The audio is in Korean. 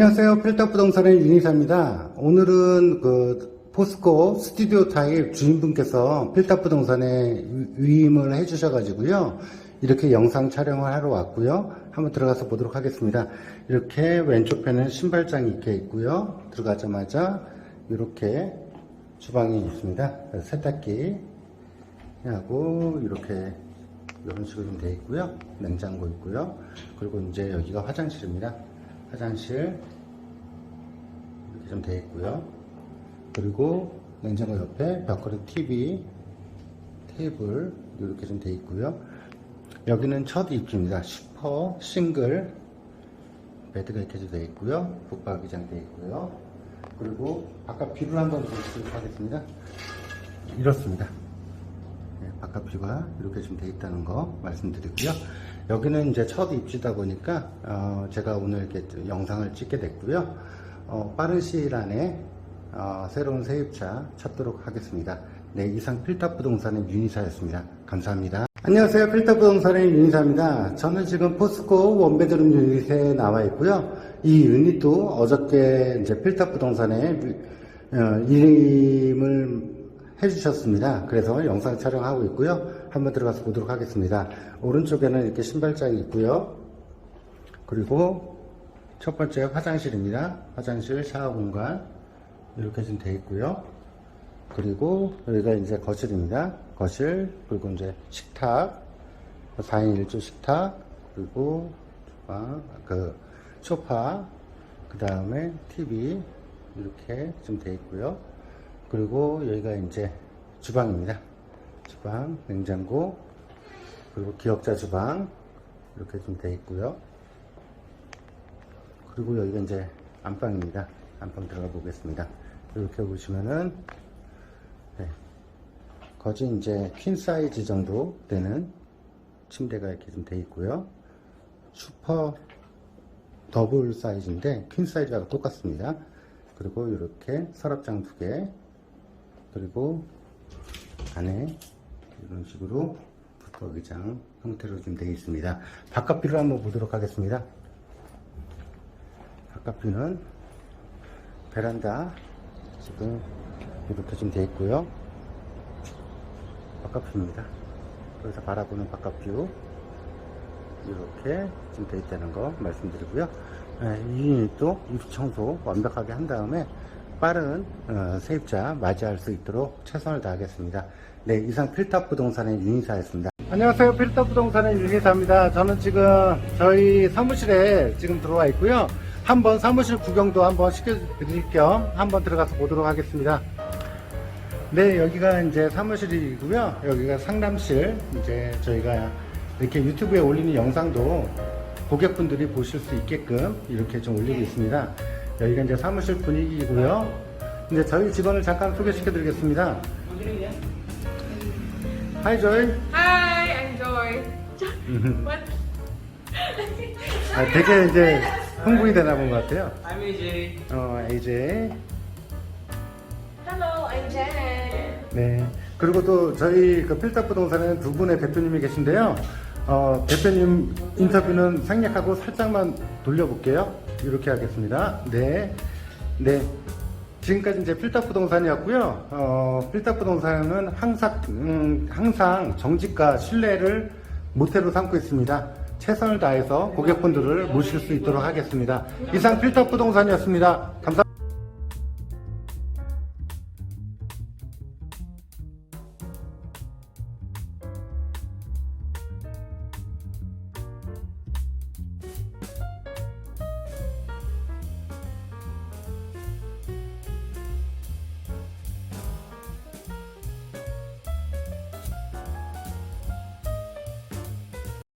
안녕하세요. 필터 부동산의 윤희사입니다. 오늘은 그 포스코 스튜디오 타입 주인분께서 필터 부동산에 위임을 해주셔가지고요. 이렇게 영상 촬영을 하러 왔고요. 한번 들어가서 보도록 하겠습니다. 이렇게 왼쪽 편은 신발장이 있게 있고요. 들어가자마자 이렇게 주방이 있습니다. 세탁기 하고 이렇게 이런 식으로 좀 되어 있고요. 냉장고 있고요. 그리고 이제 여기가 화장실입니다. 화장실 이렇게 좀 되어 있고요. 그리고 냉장고 옆에 벽걸이 TV 테이블 이렇게 좀 되어 있고요. 여기는 첫 입주입니다. 슈퍼 싱글 베드가 이렇게 되어 있고요. 북박이장 되어 있고요. 그리고 바깥 뷰를 한번 보시도록 하겠습니다. 이렇습니다. 네, 바깥 뷰가 이렇게 좀 돼 있다는 거 말씀드리고요. 여기는 이제 첫 입주다 보니까 어, 제가 오늘 이렇게 또 영상을 찍게 됐고요. 어, 빠른 시일 안에 어, 새로운 세입자 찾도록 하겠습니다. 네, 이상 필터 부동산의 윤희사였습니다. 감사합니다. 안녕하세요. 필터 부동산의 윤희사입니다. 저는 지금 포스코 원베드룸 유닛에 나와 있고요. 이 유닛도 어저께 이제 필터 부동산에 어, 이름을 해주셨습니다. 그래서 영상 촬영하고 있고요. 한번 들어가서 보도록 하겠습니다. 오른쪽에는 이렇게 신발장이 있고요. 그리고 첫 번째 화장실입니다. 화장실 샤워 공간 이렇게 좀 되어 있고요. 그리고 여기가 이제 거실입니다. 거실 그리고 이제 식탁 4인 1조 식탁 그리고 주방 그 소파 그 다음에 TV 이렇게 좀 되어 있고요. 그리고 여기가 이제 주방입니다. 주방, 냉장고, 그리고 기역자 주방 이렇게 좀 되어 있고요. 그리고 여기가 이제 안방입니다. 안방 들어가 보겠습니다. 이렇게 보시면은 네, 거진 이제 퀸 사이즈 정도 되는 침대가 이렇게 좀 되어 있고요. 슈퍼 더블 사이즈인데 퀸 사이즈가 똑같습니다. 그리고 이렇게 서랍장 두 개, 그리고 안에 이런 식으로 붙박이장 형태로 좀 되어 있습니다. 바깥 뷰를 한번 보도록 하겠습니다. 바깥 뷰는 베란다 지금 이렇게 좀 되어 있고요. 바깥 뷰입니다. 여기서 바라보는 바깥 뷰 이렇게 좀 되어 있다는 거 말씀드리고요. 예, 이 유닛도 입주 청소 완벽하게 한 다음에 빠른 어, 세입자 맞이할 수 있도록 최선을 다하겠습니다. 네, 이상 필탑 부동산의 윤희사였습니다. 안녕하세요. 필탑 부동산의 윤희사입니다. 저는 지금 저희 사무실에 지금 들어와 있고요. 한번 사무실 구경도 한번 시켜드릴 겸 한번 들어가서 보도록 하겠습니다. 네, 여기가 이제 사무실이고요. 여기가 상담실. 이제 저희가 이렇게 유튜브에 올리는 영상도 고객분들이 보실 수 있게끔 이렇게 좀 올리고 있습니다. 여기가 이제 사무실 분위기고요. 이제 저희 직원을 잠깐 소개시켜 드리겠습니다. 하이 조이. Hi, I'm Joy. What? 아, 되게 이제 흥분이 되나 본 것 같아요. I'm AJ. 어, AJ. Hello, I'm Jen. 네. 그리고 또 저희 그 필터 부동산에는 두 분의 대표님이 계신데요. 어, 대표님 인터뷰는 생략하고 살짝만 돌려볼게요. 이렇게 하겠습니다. 네. 네. 지금까지 이제 필터 부동산이었고요. 어, 필터 부동산은 항상, 음, 항상 정직과 신뢰를 모태로 삼고 있습니다. 최선을 다해서 고객분들을 모실 수 있도록 하겠습니다. 이상 필터 부동산이었습니다. 감사합니다.